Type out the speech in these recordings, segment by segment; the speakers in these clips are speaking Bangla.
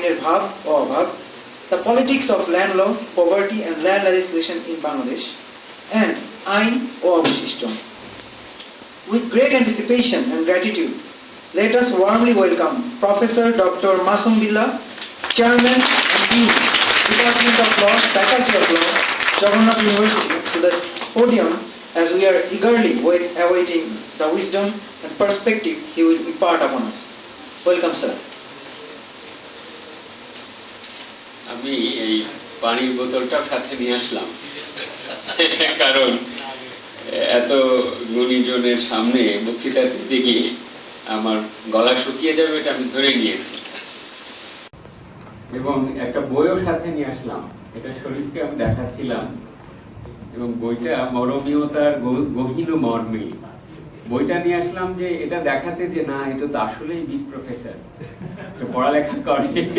আইনের ভাব ও অভাব the politics of land law poverty and land legislation in Bangladesh and আইন ও অবশিষ্ট With great anticipation and gratitude, let us warmly welcome Professor Dr. Masum Billah, Chairman and Dean, Department of Law, Faculty of Law, Jagannath University, to the podium as we are eagerly wait, awaiting the wisdom and perspective he will impart upon us. Welcome, sir. আমি এই পানির বোতলটা সাথে নিয়ে আসলাম। কারণ, এত গুণীজনের সামনে বক্তৃতা দিতে গিয়ে আমার গলা শুকিয়ে যাবে, এটা আমি ধরে নিয়েছি। এবং একটা বইও সাথে নিয়ে আসলাম। এটা শরীফকে আমি দেখাচ্ছিলাম। এবং বইটা মরমীয়তার গহ- গহীন মর্মে। বইটা নিয়ে আসলাম যে এটা দেখাতে যে না, এটা তো আসলেই বিগ প্রফেসর। পড়ালেখা করে।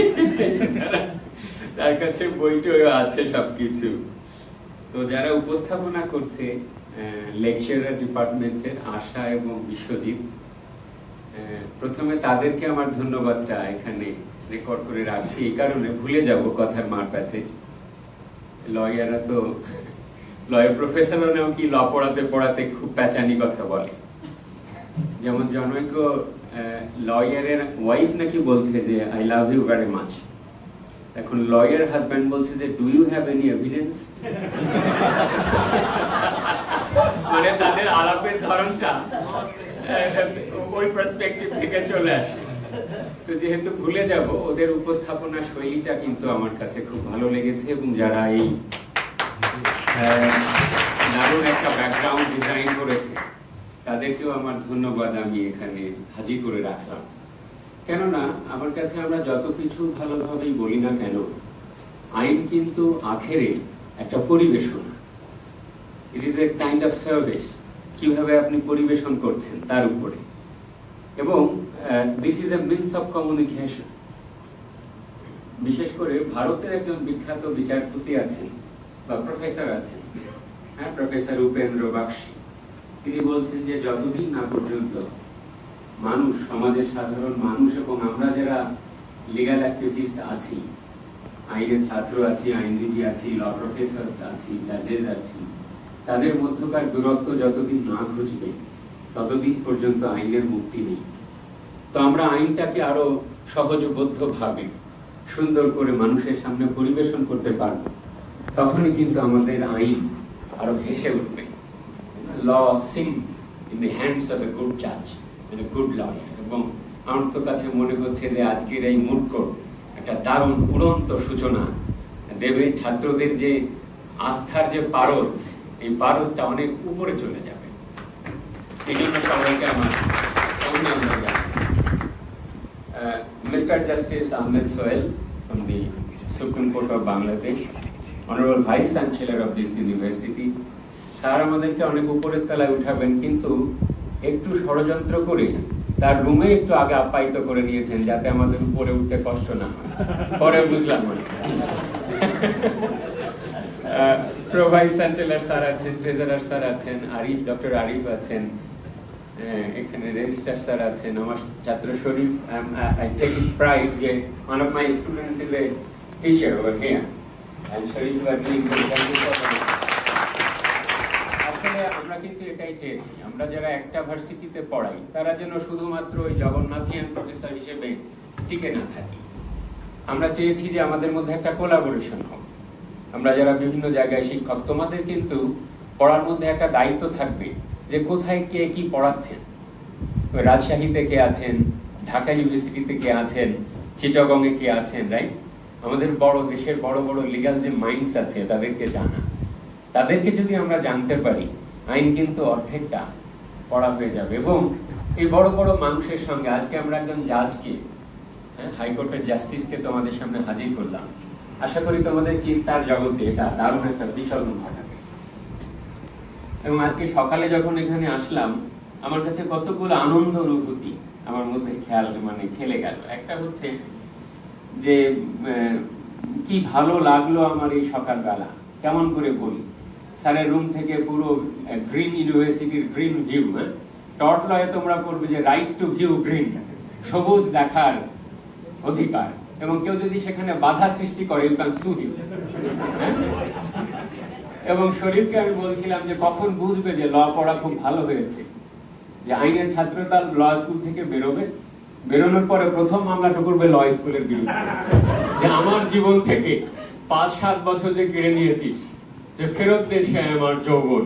তার কাছে বইটও আছে সবকিছু। তো যারা উপস্থাপনা করছে লেকচারার ডিপার্টমেন্টের আশা এবং বিশ্বজিৎ প্রথমে তাদেরকে আমার ধন্যবাদটা এখানে রেকর্ড করে রাখছি। এই কারণে ভুলে যাব কথার মার কাছে। লয়াররা তো, লয়ার প্রফেশনালরাও কি ল পড়াতে পড়াতে খুব প্যাচানি কথা বলে। যেমন জনৈক লয়ারের ওয়াইফ নাকি বলছে যে I love you very much এখন লয়ার হাজব্যান্ড বলছে যে do you have any evidence মানে তাদের আলাপের ধরনটা ওই পার্সপেক্টিভ থেকে চলে আসে। তো যেহেতু ভুলে যাব, ওদের উপস্থাপনা শৈলীটা কিন্তু আমার কাছে খুব ভালো লেগেছে এবং যারা এই দারুণ একটা ব্যাকগ্রাউন্ড ডিজাইন করেছে, তাদেরকেও আমার ধন্যবাদ আমি এখানে হাজির করে রাখলাম। কেননা, আমার কাছে আমরা যত কিছু ভালোভাবেই বলি না কেন, আইন কিন্তু আখেরে একটা পরিবেশনা। It is a kind of service কীভাবে আপনি পরিবেশন করছেন তার উপরে। এবং this is a means of communication বিশেষ করে ভারতের একজন বিখ্যাত বিচারপতি আছেন, বা প্রফেসর আছেন হ্যাঁ প্রফেসর উপেন্দ্র বাক্সি। তিনি বলছেন যে যতদিন না পর্যন্ত মানুষ, সমাজের সাধারণ মানুষ এবং আমরা যারা লিগাল অ্যাক্টিভিস্ট আছি, আইনের ছাত্র আছি, আইনজীবী আছি ল প্রফেসর আছি জাজেস আছি, তাদের মধ্যকার দূরত্ব যতদিন না ঘুচবে, ততদিন পর্যন্ত আইনের মুক্তি নেই। তো আমরা আইনটাকে আরও সহজবদ্ধভাবে সুন্দর করে মানুষের সামনে পরিবেশন করতে পারব, তখনই কিন্তু আমাদের আইন আরও ভেসে উঠবে। Law sings in the hands of a good a good lawyer এবং আমার তো কাছে মনে হচ্ছে যে আজকের এই মুড কোর্ট একটা দারুণ উড়ন্ত সূচনা। দেবে ছাত্রদের যে আস্থার যে পারদ এই পারদটা অনেক উপরে চলে যাবে। এই জন্য সবাইকে আমার অভিনন্দন Mr. Justice Ahmed Soel from the Supreme Court of Bangladesh, Honorable Vice Chancellor of this sir আমাদেরকে অনেক উপরের তলায় উঠাবেন কিন্তু একটু ষড়যন্ত্র করে তার রুমে একটু আগে আপ্যায়িত করে নিয়েছেন যাতে আমাদের উপরে উঠতে কষ্ট না হয়। পরে বুঝলাম প্রো ভাইস চ্যান্সেলর স্যার আছেন ট্রেজারার স্যার আছেন, আরিফ ডক্টর আরিফ আছেন এখানে রেজিস্ট্রার স্যার আছেন, আমার ছাত্র শরীফ আই টেক প্রাইড যে one of my students is a teacher over here Sharif আর আমরা কিন্তু এটাই চেয়েছি। আমরা যারা একটা ভার্সিটিতে পড়াই, তারা যেন শুধুমাত্র ওই জগন্নাথিয়ান প্রফেসর হিসেবে টিকে না থাকি। আমরা চেয়েছি যে আমাদের মধ্যে একটা কোলাবোরেশন হোক। আমরা যারা বিভিন্ন জায়গায় শিক্ষক, তোমাদের কিন্তু পড়ার মধ্যে একটা দায়িত্ব থাকবে যে কোথায় কে কি পড়াচ্ছেন। ওই রাজশাহীতে কে আছেন? ঢাকা ইউনিভার্সিটিতে কে আছেন? চিটাগংয়ে কে আছেন রাইট আমাদের বড় দেশের বড় বড় লিগাল যে মাইন্ডস আছে, তাদেরকে জানা। তাদেরকে যদি আমরা জানতে পারি আইন কিন্তু অর্ধেকটা পড়া হয়ে যাবে এবং এই বড় বড় মানুষের সঙ্গে আজকে আমরা একজন জাজকে হ্যাঁ, হাইকোর্টের জাস্টিসকে তোমাদের সামনে হাজির করলাম। আশা করি তোমাদের চিন্তার জগতে এটা দারুণ একটা বিচলন ঘটাবে। এবং আজকে সকালে যখন এখানে আসলাম আমার কাছে কতগুলো আনন্দ অনুভূতি আমার মধ্যে খেয়াল মানে খেলে গেল। একটা হচ্ছে যে কি ভালো লাগল আমার এই সকালবেলা। কেমন করে বলি? স্যারের রুম থেকে পুরো গ্রিন ইউনিভার্সিটির গ্রিন ভিউ টট লয়ে তোমরা পড়বে যে রাইট টু ভিউ গ্রিন সবুজ দেখার অধিকার। এবং কেউ যদি সেখানে বাধা সৃষ্টি করে ইউ ক্যান হিম এবং শরীফকে আমি বলছিলাম যে কখন বুঝবে যে ল পড়া খুব ভালো হয়েছে? যে আইনের ছাত্র তার ল স্কুল থেকে বেরোবে। বেরোনোর পরে প্রথম মামলাটা করবে ল স্কুলের বিরুদ্ধে। যে আমার জীবন থেকে পাঁচ সাত বছর যে কেড়ে নিয়েছিস যে ফেরত সে আমার যৌবন,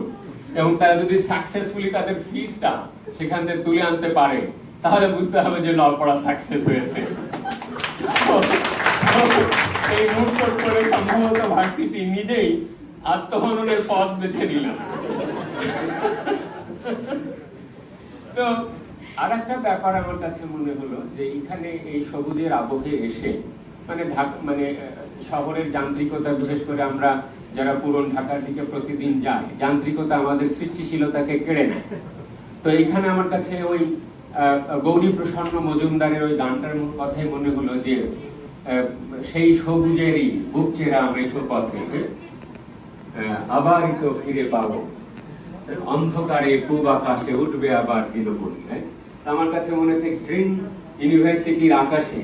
এবং তারা যদি সাকসেসফুলি তাদের ফিসটা সেখান থেকে তুলে আনতে পারে, তাহলে বুঝতে হবে যে ল পড়া সাকসেস হয়েছে। এই মুহূর্ত করে সম্ভবত ভার্সিটি নিজেই আত্মহননের পথ বেছে নিলাম তো আর একটা ব্যাপার আমার কাছে মনে হলো যে এখানে এই সবুজের আবহে এসে মানে ঢাকা মানে শহরের যান্ত্রিকতা, বিশেষ করে আমরা যারা পুরন ঢাকার দিকে প্রতিদিন যায় যান্ত্রিকতা আমাদের সৃষ্টিশীলতাকে কেড়ে নেয় তো এখানে আমার কাছে ওই গৌরী প্রসন্ন মজুমদারের ওই গানটার কথাই মনে হলো যে সেই সবুজেরই বুক চেরা মেঠো পথে আহ, আবারই তো ফিরে পাবো অন্ধকারে পূব আকাশে উঠবে আবার দিনমণি হ্যাঁ? আমার কাছে মনে হচ্ছে গ্রিন ইউনিভার্সিটির আকাশে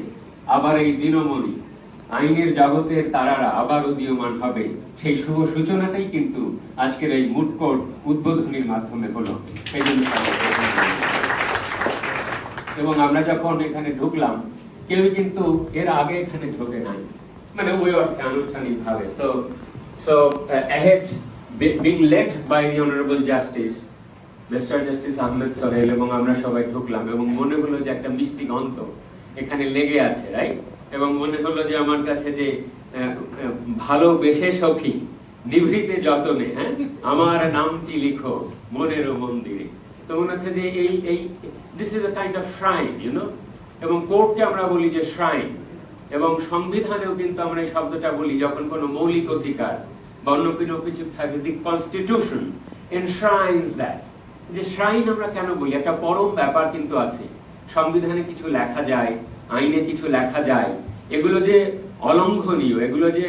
আবার এই দিনমণি আইনের জগতের তারারা আবার উদীয়মান হবে। সেই শুভ সূচনাটাই কিন্তু আজকের এই মুটকোট উদ্বোধনীর মাধ্যমে হলো। সেই জন্য এবং আমরা যখন এখানে ঢুকলাম কেউ কিন্তু এর আগে এখানে ঢোকে নাই। মানে ওই অর্থে আনুষ্ঠানিক ভাবে so so be- being led by the honorable justice mister justice Ahmed Sohel এবং আমরা সবাই ঢুকলাম, এবং মনে হলো যে একটা মিষ্টি গন্ধ এখানে লেগে আছে রাইট এবং মনে হলো যে আমার কাছে যে ভালোবেসে সখী, নিভৃতে যতনে হ্যাঁ? আমার নামটি লিখো মনের মন্দিরে। তো মনে হচ্ছে যে এই এই this is kind of shrine you know এবং কোর্টকে আমরা বলি যে শ্রাইন এবং সংবিধানেও কিন্তু আমরা এই শব্দটা বলি, যখন কোনো মৌলিক অধিকার বা অন্য কিছু থাকে দি কনস্টিটিউশন এনশ্রাইন্স দ্যাট যে শ্রাইন আমরা কেন বলি? একটা পরম ব্যাপার কিন্তু আছে। সংবিধানে কিছু লেখা যায় আইনে কিছু লেখা যায়, এগুলো যে অলঙ্ঘনীয়, এগুলো যে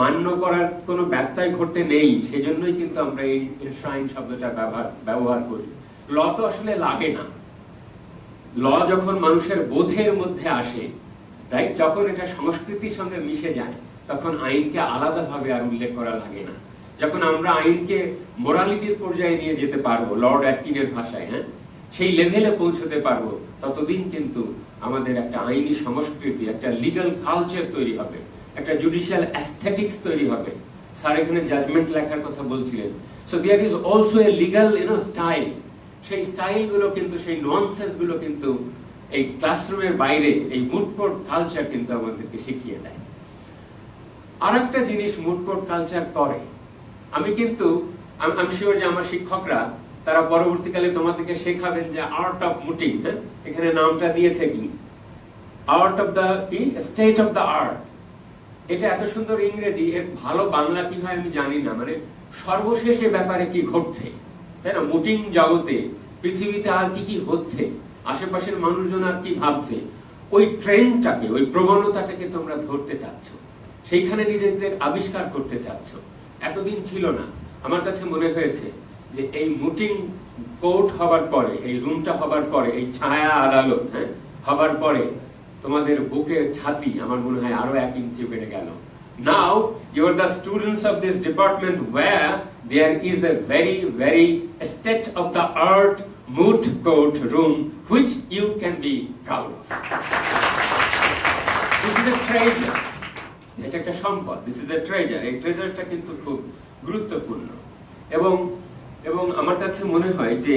মান্য করার কোনো ব্যত্যয় ঘটতে নেই, সেজন্যই কিন্তু আমরা এই শ্রাইন শব্দটা ব্যবহার ব্যবহার করি। ল তো আসলে লাগে না। ল যখন মানুষের বোধের মধ্যে আসে রাইট যখন এটা সংস্কৃতির সঙ্গে মিশে যায়, তখন আইনকে আলাদাভাবে আর উল্লেখ করা লাগে না। যখন আমরা আইনকে মোরালিটির পর্যায়ে নিয়ে যেতে পারব লর্ড অ্যাটকিনের ভাষায় হ্যাঁ সেই লেভেলে পৌঁছতে পারব, ততদিন কিন্তু আমাদের একটা আইনি সংস্কৃতি, একটা লিগ্যাল কালচার তৈরি হবে, একটা জুডিশিয়াল অ্যাস্থেটিক্স তৈরি হবে। স্যার এখানে জাজমেন্ট লেখার কথা বলছিলেন। So there is also a legal you know style সেই স্টাইলগুলো কিন্তু, সেই গুলো কিন্তু এই ক্লাসরুমের বাইরে, এই মুডপোর্ট কালচার কিন্তু আমাদেরকে শিখিয়ে দেয়। আর একটা জিনিস মুডপোর্ট কালচার করে। আমি কিন্তু, আমি শিওর যে আমার শিক্ষকরা তারা পরবর্তীকালে তোমাদেরকে শেখাবেন যে আর্ট অফ মুটিং এখানে নামটা দিয়েছে কি? আর্ট অফ দ্য কি? স্টেট অফ দ্য আর্ট এটা এত সুন্দর ইংরেজি, এর ভালো বাংলা কি হয় আমি জানি না মানে সর্বশেষ এ ব্যাপারে কি ঘটছে? তাই না? মুটিং জগতে পৃথিবীতে আর কি কি হচ্ছে? আশেপাশের মানুষজন আর কি ভাবছে? ওই ট্রেন্ডটাকে ওই প্রবণতাটাকে তোমরা ধরতে চাচ্ছ। সেইখানে নিজেদের আবিষ্কার করতে চাচ্ছ। এতদিন ছিল না। আমার কাছে মনে হয়েছে যে এই মুটিং কোর্ট হবার পরে, এই রুমটা হবার পরে, এই ছায়া আদালত হ্যাঁ হবার পরে তোমাদের বুকের ছাতি আমার মনে হয় আরও এক ইঞ্চি বেড়ে গেল। Now you are the students of this department where there is a very very state of the art moot court room which you can be proud of this is a treasure এটা একটা সম্পদ। দিস ইজ এ ট্রেজার এই ট্রেজারটা কিন্তু খুব গুরুত্বপূর্ণ। এবং এবং আমার কাছে মনে হয় যে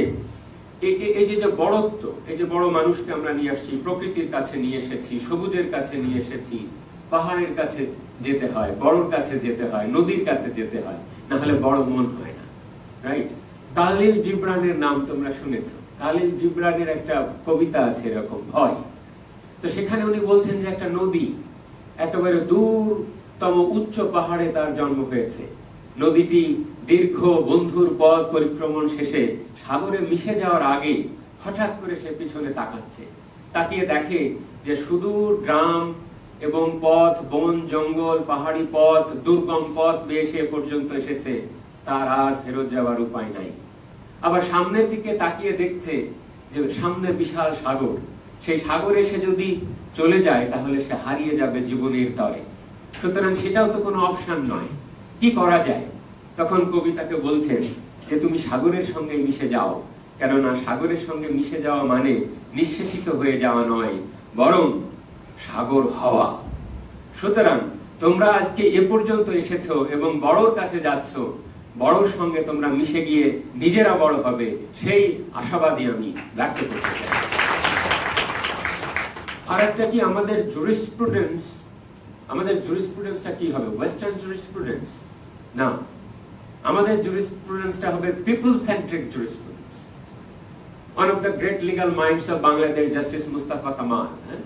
এই যে যে বড়ত্ব, এই যে বড় মানুষকে আমরা নিয়ে আসছি, প্রকৃতির কাছে নিয়ে এসেছি, সবুজের কাছে নিয়ে এসেছি, পাহাড়ের কাছে যেতে হয়, বড়র কাছে যেতে হয়, নদীর কাছে যেতে হয়, না হলে বড় মন হয় না রাইট কালিল জিব্রানের নাম তোমরা শুনেছ। কালিল জিব্রানের একটা কবিতা আছে এরকম, ভয়। তো সেখানে উনি বলছেন যে একটা নদী একেবারে দূরতম উচ্চ পাহাড়ে তার জন্ম হয়েছে। নদীটি দীর্ঘ বন্ধুর পথ পরিক্রমণ শেষে সাগরে মিশে যাওয়ার আগে হঠাৎ করে সে পিছনে তাকাচ্ছে। তাকিয়ে দেখে যে সুদূর গ্রাম এবং পথ, বন, জঙ্গল, পাহাড়ি পথ, দুর্গম পথ সে পর্যন্ত এসেছে। তার আর ফেরত যাওয়ার উপায় নাই। আবার সামনের দিকে তাকিয়ে দেখছে যে সামনে বিশাল সাগর। সেই সাগরে সে যদি চলে যায়, তাহলে সে হারিয়ে যাবে জীবনের তরে। সুতরাং সেটাও তো কোনো অপশন নয়। কি করা যায়? তখন কবি তাকে বলছেন যে তুমি সাগরের সঙ্গে মিশে যাও, কেননা সাগরের সঙ্গে মিশে যাওয়া মানে নিঃশেষিত হয়ে যাওয়া নয়, বরং সাগর হওয়া। সুতরাং তোমরা আজকে এ পর্যন্ত এসেছ এবং বড়র কাছে যাচ্ছ, বড়র সঙ্গে তোমরা মিশে গিয়ে নিজেরা বড় হবে, সেই আশাবাদী আমি ব্যক্ত করতে চাই। আর একটা কি আমাদের জুরিসপ্রুডেন্স আমাদের জুরিসপ্রুডেন্সটা কি হবে? ওয়েস্টার্ন জুরিসপ্রুডেন্স না। আমাদের জুরিসপ্রুডেন্সটা হবে people centric jurisprudence of the great legal minds of Bangladesh, Justice Mustafa Kamal. হ্যাঁ?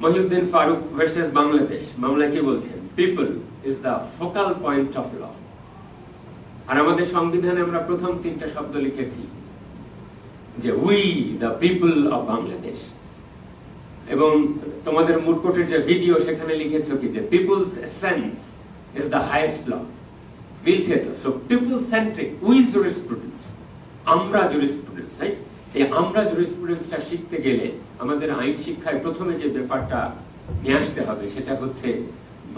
মহিউদ্দিন ফারুক ভার্সেস বাংলাদেশ মামলা কি বলছেন? People is the focal point of law আর আমাদের সংবিধানে আমরা প্রথম তিনটা শব্দ লিখেছি যে we the people of Bangladesh এবং তোমাদের মুরকোটের যে ভিডিও সেখানে লিখেছো কি? যে people's essence is the highest law আমরা রাইট এই আমরা শিখতে গেলে আমাদের আইন শিক্ষায় প্রথমে যে ব্যাপারটা নিয়ে আসতে হবে, সেটা হচ্ছে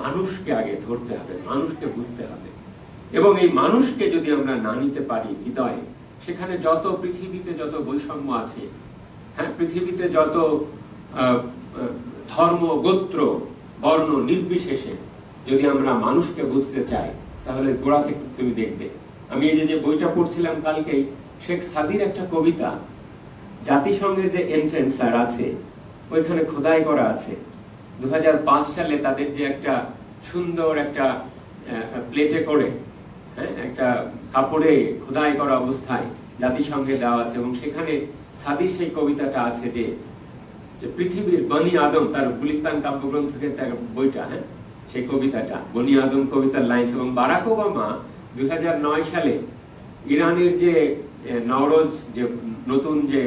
মানুষকে আগে ধরতে হবে, মানুষকে বুঝতে হবে। এবং এই মানুষকে যদি আমরা না নিতে পারি হৃদয়ে, সেখানে যত পৃথিবীতে যত বৈষম্য আছে হ্যাঁ পৃথিবীতে যত ধর্ম, গোত্র, বর্ণ নির্বিশেষে যদি আমরা মানুষকে বুঝতে চাই তাহলে গোড়া থেকে তুমি দেখবে। আমি এই যে বইটা পড়ছিলাম কালকেই, শেখ সাদির একটা কবিতা, জাতিসংঘের যে এন্ট্রেন্স স্যার আছে, ওইখানে খোদাই করা আছে। দু সালে তাদের যে একটা সুন্দর একটা প্লেটে করে হ্যাঁ একটা কাপড়ে খোদাই করা অবস্থায় জাতিসংঘে দেওয়া আছে এবং সেখানে সাদির সেই কবিতাটা আছে যে যে পৃথিবীর বনি আদম, তার গুলিস্তান কাব্যগ্রন্থ থেকে তার বইটা হ্যাঁ সেই কবিতাটা, বনি আদম কবিতার লাইন্স এবং বারাক ওবামা দুই হাজার নয় সালে ইরানের যে নওরোজ যে নতুন যে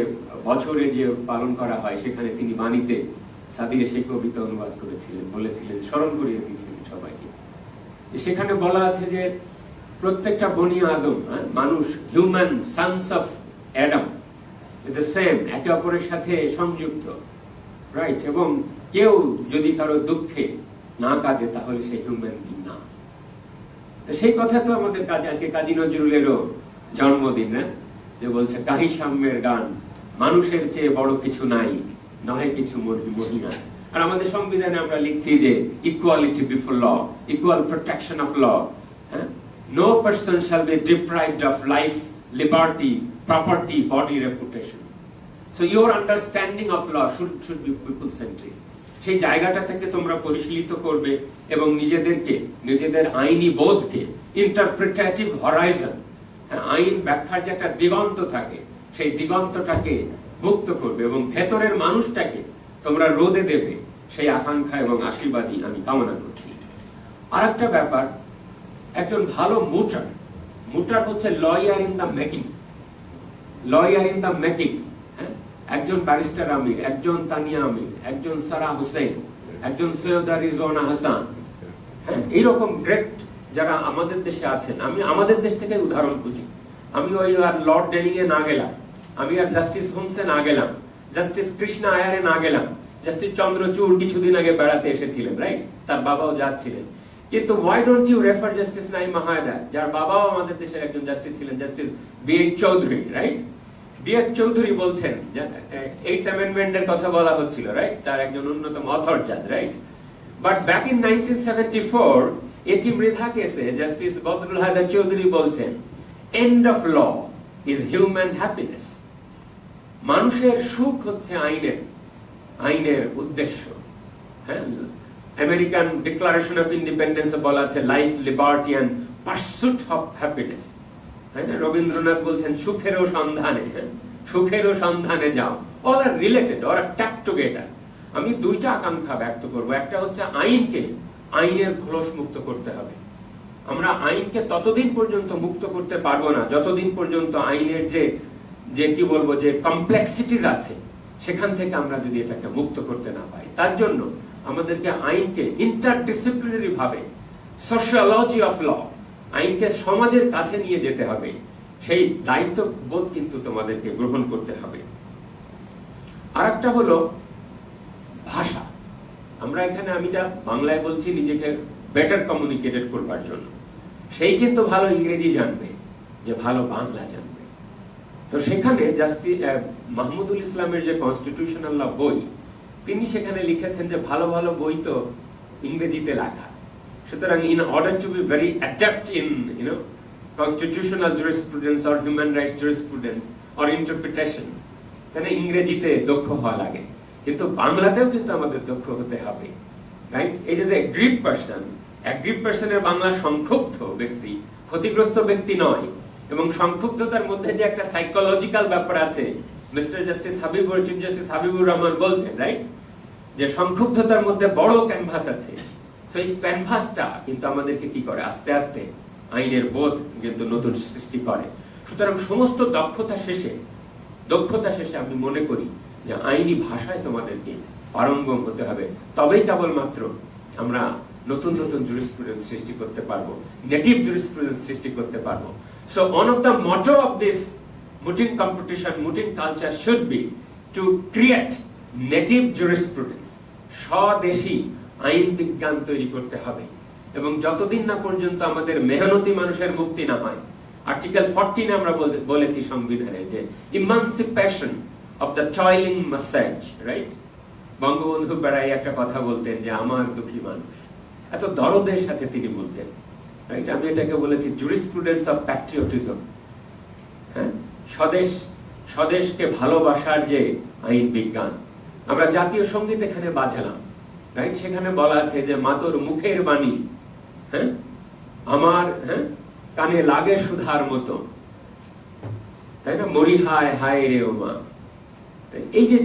বছরে যে পালন করা হয়, সেখানে তিনি বাণীতে সাদিয়ে সেই কবিতা অনুবাদ করেছিলেন, বলেছিলেন, স্মরণ করিয়ে দিয়েছিলেন সবাইকে। সেখানে বলা আছে যে প্রত্যেকটা বনি আদম মানুষ human sons of Adam same একে অপরের সাথে সংযুক্ত রাইট এবং কেউ যদি কারও দুঃখে না কাঁদে তাহলে সে হিউম্যান বিং না। তো সেই কথা তো আমাদের কাজে আজকে কাজী নজরুলেরও জন্মদিন না যে বলছে, কাহি সাম্যের গান, মানুষের চেয়ে বড় কিছু নাই, নহে কিছু মহি- মহিমা। আর আমাদের সংবিধানে আমরা লিখছি যে equality before law equal protection of law no person shall be deprived of life liberty property body reputation so your understanding of law should should be people centric সেই জায়গাটা থেকে তোমরা পরিশীলিত করবে এবং নিজেদেরকে, নিজেদের আইনি বোধকে ইন্টারপ্রিটেটিভ হরাইজন আইন ব্যাখ্যার যে একটা দিগন্ত থাকে, সেই দিগন্তটাকে মুক্ত করবে এবং ভেতরের মানুষটাকে তোমরা রোদে দেবে। সেই আকাঙ্ক্ষা এবং আশীর্বাদই আমি কামনা করছি। আর একটা ব্যাপার, একজন ভালো মুটার মুটার হচ্ছে lawyer in the making lawyer in the making একজন ব্যারিস্টার আমির, একজন তানিয়া আমির, একজন সারা হোসেন একজন সৈয়দা রিজওয়ানা হাসান। হ্যাঁ এইরকম গ্রেট যারা আমাদের দেশে আছেন। আমি আমাদের দেশ থেকে উদাহরণ খুঁজি। আমি ওই আর লর্ড ডেনিং এ না গেলাম। আমি আর জাস্টিস হোমসে না গেলাম। জাস্টিস কৃষ্ণা আয়ারে না গেলাম। জাস্টিস চন্দ্রচূড় কিছুদিন আগে বেড়াতে এসেছিলেন রাইট তার বাবাও যাচ্ছিলেন। কিন্তু why don't you refer justice নাই মাহায়দা যার বাবাও আমাদের দেশের একজন জাস্টিস ছিলেন justice B Chowdhury right Chowdhury বলছেন এইট অ্যামেন্ডমেন্টের কথা বলা হচ্ছিল রাইট তার একজন অন্যতম অথর জাজ রাইট বাট ব্যাক ইন 1974 এটি মৃধা কেসে জাস্টিস বদরুল হায়দার চৌধুরী বলছেন end of law is human happiness মানুষের সুখ হচ্ছে আইনের আইনের উদ্দেশ্য হ্যাঁ? আমেরিকান ডিক্লারেশন অফ ইন্ডিপেন্ডেন্স বলা আছে life liberty and pursuit of happiness তাই না? রবীন্দ্রনাথ বলছেন, সুখেরও সন্ধানে সুখেরও সন্ধানে যাও। All are related or tack together আমি দুইটা আকাঙ্ক্ষা ব্যক্ত করব। একটা হচ্ছে আইনকে, আইনের খোলস মুক্ত করতে হবে। আমরা আইনকে ততদিন পর্যন্ত মুক্ত করতে পারব না, যতদিন পর্যন্ত আইনের যে যে কি বলব, যে কমপ্লেক্সিটিস আছে, সেখান থেকে আমরা যদি এটাকে মুক্ত করতে না পারি। তার জন্য আমাদেরকে আইনকে ইন্টারডিসিপ্লিনারি ভাবে সোশিয়োলজি অফ ল আইনকে সমাজের কাছে নিয়ে যেতে হবে। সেই দায়িত্ববোধ কিন্তু তোমাদেরকে গ্রহণ করতে হবে। আর একটা হলো ভাষা। আমরা এখানে আমি যা বাংলায় বলছি নিজেকে বেটার কমিউনিকেটেড করবার জন্য। সেই কিন্তু ভালো ইংরেজি জানবে যে ভালো বাংলা জানবে। তো সেখানে জাস্টি মাহমুদুল ইসলামের যে কনস্টিটিউশনাল বই, তিনি সেখানে লিখেছেন যে ভালো ভালো বই তো ইংরেজিতে লেখা। সুতরাং in order to be very adapt in you know constitutional jurisprudence or human rights jurisprudence or interpretation তাহলে ইংরেজিতে দক্ষ হওয়া লাগে। কিন্তু বাংলাতেও কিন্তু আমাদের দক্ষ হতে হবে রাইট এই যে গ্রিপ পার্সন অ্যাগ্রিপ পার্সনের বাংলা সংক্ষুব্ধ ব্যক্তি, ক্ষতিগ্রস্ত ব্যক্তি নয়, এবং সংক্ষুব্ধতার মধ্যে যে একটা সাইকোলজিক্যাল ব্যাপার আছে mister justice Habibur chief justice Habibur Rahman বলছেন রাইট যে সংক্ষুব্ধতার মধ্যে বড় ক্যানভাস আছে। সেই ক্যানভাসটা কিন্তু আমাদেরকে কি করে? আস্তে আস্তে আইনের বোধ কিন্তু নতুন সৃষ্টি করে। সুতরাং সমস্ত দক্ষতা শেষে দক্ষতা শেষে আমি মনে করি যে আইনি ভাষায় তোমাদেরকে পারঙ্গম হতে হবে। তবেই কেবলমাত্র আমরা নতুন নতুন জুরিসপ্রুডেন্স সৃষ্টি করতে পারব নেটিভ জুরিসপ্রুডেন্স সৃষ্টি করতে পারব। So one of the motto of this mooting competition mooting culture should be to create native jurisprudence স্বদেশী আইন বিজ্ঞান তৈরি করতে হবে। এবং যতদিন না পর্যন্ত আমাদের মেহনতি মানুষের মুক্তি না হয়, আর্টিকেল ফোরটিন আমরা বলেছি সংবিধানে যে emancipation of the toiling masses, right? Bangabandhu বেড়াই একটা কথা বলতেন যে আমার দুঃখী মানুষ। এত দরদের সাথে তিনি বলতেন, রাইট? আমি এটাকে বলেছি জুরিসপ্রুডেন্স অফ প্যাট্রিয়টিজম হ্যাঁ? স্বদেশ, স্বদেশকে ভালোবাসার যে আইন বিজ্ঞান। আমরা জাতীয় সংগীত এখানে বাজালাম। রাইট সেখানে বলা আছে যে মাতর মুখের বাণী হ্যাঁ? আমার হ্যাঁ? কানে লাগে সুধার মতো। তাই না? মরি হায় রে মা এই যে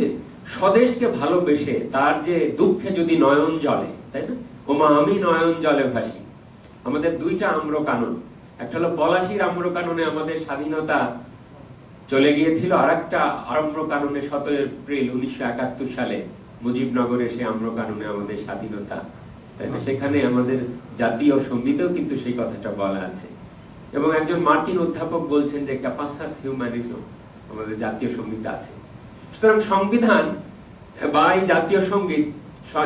স্বদেশকে ভালোবেসে তার যে দুঃখে যদি নয়ন জলে তাই না? ও মা আমি নয়ন জলে ভাসি। আমাদের দুইটা আম্র কানন একটা হলো পলাশির আম্র কাননে আমাদের স্বাধীনতা চলে গিয়েছিল আর একটা আম্র কাননে সতেরো এপ্রিল উনিশশো একাত্তর সালে। মুজিবনগরে সে আম্র কাননে আমাদের স্বাধীনতা। তাই না সেখানে আমাদের জাতীয় সঙ্গীতেও কিন্তু সেই কথাটা বলা আছে। এবং একজন মার্কিন অধ্যাপক বলছেন যে ক্যাপাসাস হিউম্যানিজম আমাদের জাতীয় সংগীত আছে। সুতরাং সংবিধান বা এই জাতীয় সংগীত,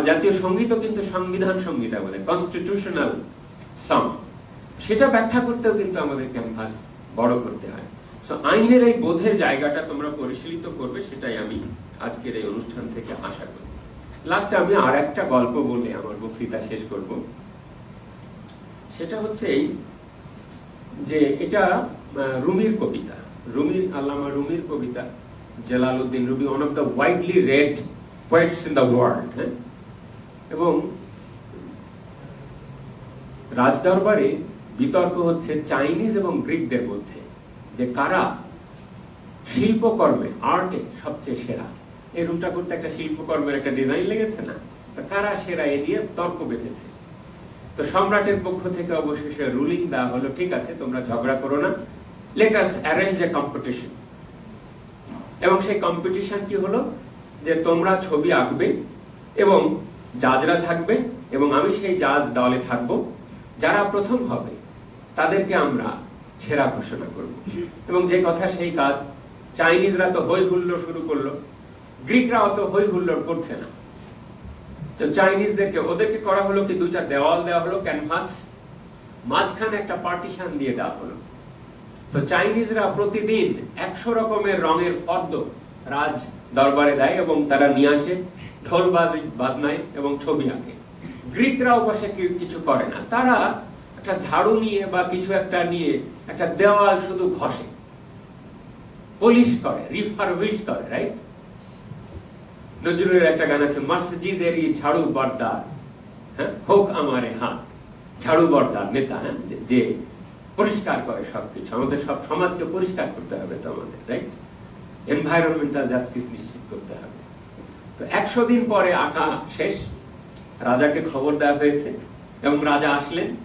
জাতীয় সঙ্গীতও কিন্তু সংবিধান সংগীত আমাদের কনস্টিটিউশনাল সং সেটা ব্যাখ্যা করতেও কিন্তু আমাদের ক্যাম্পাস বড় করতে হয়। সো আইনের এই বোধের জায়গাটা তোমরা পরিশীলিত করবে, সেটাই আমি আজকের এই অনুষ্ঠান থেকে আশা করি। লাস্টে আমি আর একটা গল্প বলে, আমার বক্তৃতা শেষ করব। সেটা হচ্ছে এই যে এটা রুমির কবিতা। রুমির, আল্লামা রুমির কবিতা, Jalaluddin Rumi one of the widely read poets in the world হ্যাঁ? এবং রাজদরবারে বিতর্ক হচ্ছে চাইনিজ এবং গ্রিকদের মধ্যে, যে কারা শিল্পকর্মে, আর্টে সবচেয়ে সেরা। এই রুমটা করতে একটা শিল্পকর্মের একটা ডিজাইন লেগেছে না? তো কারা সেরা এ নিয়ে তর্ক বেঁধেছে? তো সম্রাটের পক্ষ থেকে অবশেষে রুলিং দেওয়া হলো, ঠিক আছে, তোমরা ঝগড়া করো না। Let us arrange a competition এবং সেই কম্পিটিশন কি হলো? যে তোমরা ছবি আঁকবে এবং জাজরা থাকবে এবং আমি সেই জাজ দলে থাকব। যারা প্রথম হবে, তাদেরকে আমরা সেরা ঘোষণা করব। এবং যে কথা সেই কাজ, চাইনিজরা তো হই হুল্লো শুরু করল। গ্রিকরা অত হই হুল্লোড় করছে না। তো চাইনিজদেরকে, ওদেরকে করা হলো কি, দুইটা দেওয়াল দেওয়া হলো ক্যানভাস মাঝখানে একটা পার্টিশন দিয়ে দেওয়া হলো। তো চাইনিজরা প্রতিদিন একশো রকমের রঙের ফর্দ রাজ দরবারে দেয় এবং তারা নিয়ে আসে, ঢোল বাজ, বাজনায় এবং ছবি আঁকে। গ্রিকরা কি- কিছু করে না। তারা একটা ঝাড়ু নিয়ে বা কিছু একটা নিয়ে একটা দেওয়াল শুধু ঘষে। পলিশ করে রিফারবিশ করে রাইট নজরুলের একটা গান আছে, মসজিদের এই ঝাড়ু বর্দার হ্যাঁ? হোক আমারে হাত। ঝাড়ু বর্দার, নেতা হ্যাঁ? যে পরিষ্কার করে সবকিছু। আমাদের সব সমাজকে পরিষ্কার করতে হবে তো আমাদের রাইট এনভায়রনমেন্টাল জাস্টিস নিশ্চিত করতে হবে। তো একশো দিন পরে আঁকা শেষ। রাজাকে খবর দেওয়া হয়েছে এবং রাজা আসলেন।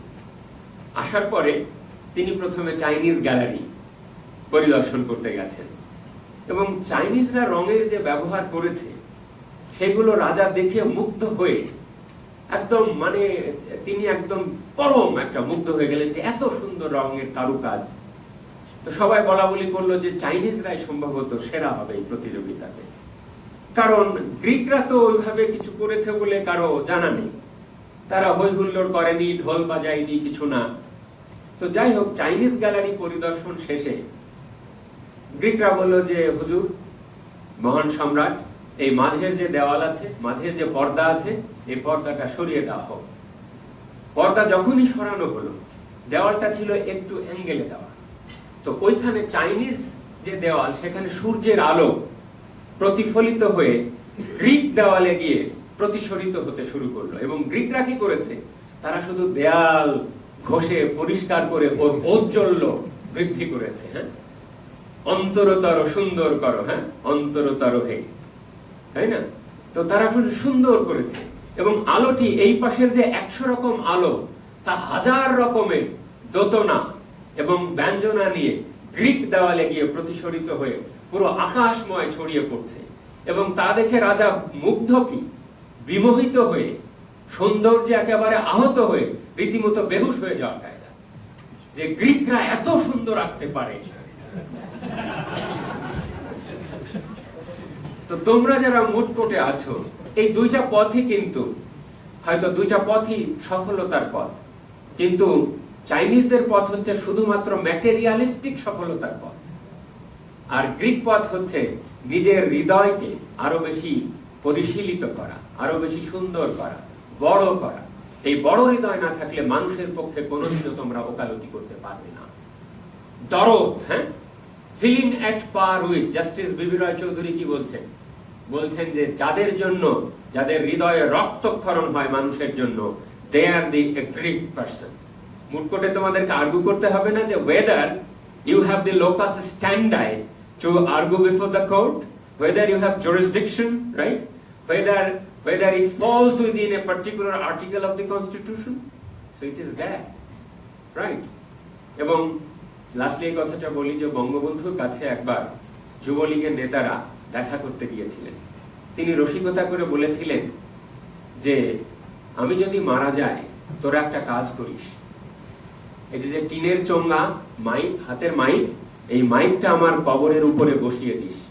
আসার পরে তিনি প্রথমে চাইনিজ গ্যালারি পরিদর্শন করতে গেছেন। এবং চাইনিজরা রঙের যে ব্যবহার করেছে সেগুলো রাজা দেখে মুগ্ধ হয়ে একদম মানে তিনি একদম পরম একটা মুগ্ধ হয়ে গেলেন যে এত সুন্দর রঙের কারুকাজ। তো সবাই বলা বলি করল যে চাইনিজরাই সম্ভবত সেরা হবে এই প্রতিযোগিতাতে। কারণ গ্রিকরা তো ওইভাবে কিছু করেছে বলে কারও জানা নেই। তারা হই হুল্লোড় করেনি, ঢোল বাজায়নি, কিছু না। তো যাই হোক, চাইনিজ গ্যালারি পরিদর্শন শেষে গ্রিকরা বলল যে, হুজুর, মহান সম্রাট এই মাঝের যে দেওয়াল আছে, মাঝের যে পর্দা আছে, এই পর্দাটা সরিয়ে দেওয়া হোক। পর্দা যখনই সরানো হলো, দেওয়ালটা ছিল একটু অ্যাঙ্গেলে দেওয়া। তো ওইখানে চাইনিজ যে দেওয়াল, সেখানে সূর্যের আলো প্রতিফলিত হয়ে গ্রিক দেওয়ালে গিয়ে প্রতিসরিত হতে শুরু করল। এবং গ্রিকরা কি করেছে? তারা শুধু দেয়াল ঘষে পরিষ্কার করে ওর ঔজ্জ্বল্য বৃদ্ধি করেছে হ্যাঁ? অন্তরতর সুন্দর করো হ্যাঁ? অন্তরতর হে। তাই না? তো তারা শুধু সুন্দর করেছে। এবং আলোটি এই পাশের যে একশো রকম আলো, তা হাজার রকমের দোতনা এবং ব্যঞ্জনা নিয়ে গ্রিক দেওয়ালে গিয়ে প্রতিসরিত হয়ে পুরো আকাশময় ছড়িয়ে পড়ছে। এবং তা দেখে রাজা মুগ্ধ কি? বিমোহিত হয়ে, সৌন্দর্য একেবারে আহত হয়ে, রীতিমতো বেহুশ হয়ে যাওয়ার কায়দা। যে গ্রিকরা এত সুন্দর আঁকতে পারে তো তোমরা যারা মুটকোটে আছো, এই দুইটা পথই কিন্তু, হয়তো দুইটা পথই সফলতার পথ। কিন্তু চাইনিজদের পথ হচ্ছে শুধুমাত্র ম্যাটেরিয়ালিস্টিক সফলতার পথ। আর গ্রিক পথ হচ্ছে নিজের হৃদয়কে আরও বেশি পরিশীলিত করা, আরও বেশি সুন্দর করা, বড় করা। এই বড় হৃদয় না থাকলে মানুষের পক্ষে কোনোদিনও তোমরা ওকালতি করতে পারবে না। দরদ হ্যাঁ? Feeling at par with justice B B Roy Chowdhury কি বলছেন? বলছেন যে যাদের জন্য, যাদের হৃদয়ে রক্তক্ষরণ হয় মানুষের জন্য দে আর দি গ্রিক পার্সন মুটকোটে তোমাদেরকে আর্গু করতে হবে না যে whether you have the locus standi to argue before the court whether you have jurisdiction, right? Whether whether it falls within a particular article of the constitution. So it is there, right? এবং লাস্টলি এই কথাটা বলি যে বঙ্গবন্ধুর কাছে একবার যুবলীগের নেতারা দেখা করতে গিয়েছিলেন। তিনি রসিকতা করে বলেছিলেন যে, আমি যদি মারা যাই, তোরা একটা কাজ করিস। যে যে টিনের চোঙ্গা মাইক, হাতের মাইক, এই মাইকটা আমার কবরের উপরে বসিয়ে দিস।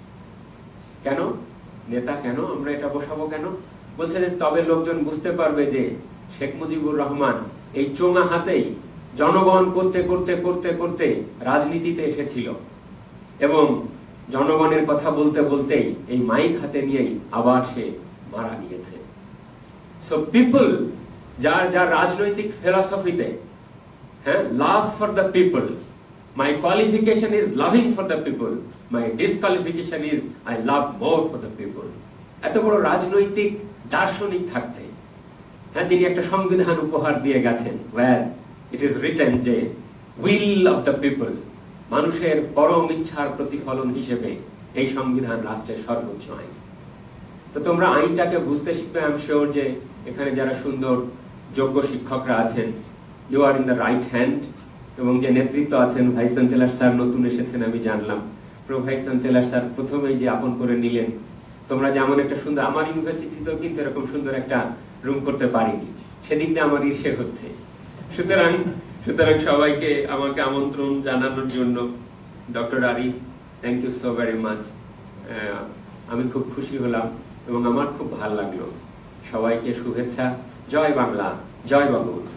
কেন? নেতা কেন? আমরা এটা বসাবো কেন? বলছে যে, তবে লোকজন বুঝতে পারবে যে শেখ মুজিবুর রহমান এই চোঙা হাতেই জনগণ করতে করতে করতে করতে রাজনীতিতে এসেছিল। এবং জনগণের কথা বলতে, বলতেই এই মাইক হাতে নিয়েই আবার সে মারা গিয়েছে। সো পিপল যার যার রাজনৈতিক ফিলসফিতে হ্যাঁ love for the people my qualification is loving for the people my disqualification is I love more for the people এত বড় রাজনৈতিক দার্শনিক থাকতে হ্যাঁ তিনি একটা সংবিধান উপহার দিয়ে গেছেন ওয়ার ইট ইজ রিটেন যে উইল অফ দ্য পিপল মানুষের পরম ইচ্ছার প্রতিফলন হিসেবে এই সংবিধান রাষ্ট্রের সর্বোচ্চ আইন। তো তোমরা আইনটাকে বুঝতে শিখবে আই এম শিওর যে, এখানে যারা সুন্দর যোগ্য শিক্ষকরা আছেন you are in the right hand এবং যে নেতৃত্ব আছেন ভাইস চ্যান্সেলার স্যার নতুন এসেছেন, আমি জানলাম। প্রো ভাইস চ্যান্সেলার স্যার প্রথমেই যে আপন করে নিলেন, তোমরা যেমন একটা সুন্দর, আমার ইউনিভার্সিটিতেও কিন্তু এরকম সুন্দর একটা রুম করতে পারিনি, সেদিক দিয়ে আমার ঈর্ষে হচ্ছে। সুতরাং সুতরাং সবাইকে আমাকে আমন্ত্রণ জানানোর জন্য, ডক্টর আরি thank you so very much আমি খুব খুশি হলাম এবং আমার খুব ভালো লাগল। সবাইকে শুভেচ্ছা। জয় বাংলা। জয় বঙ্গবন্ধু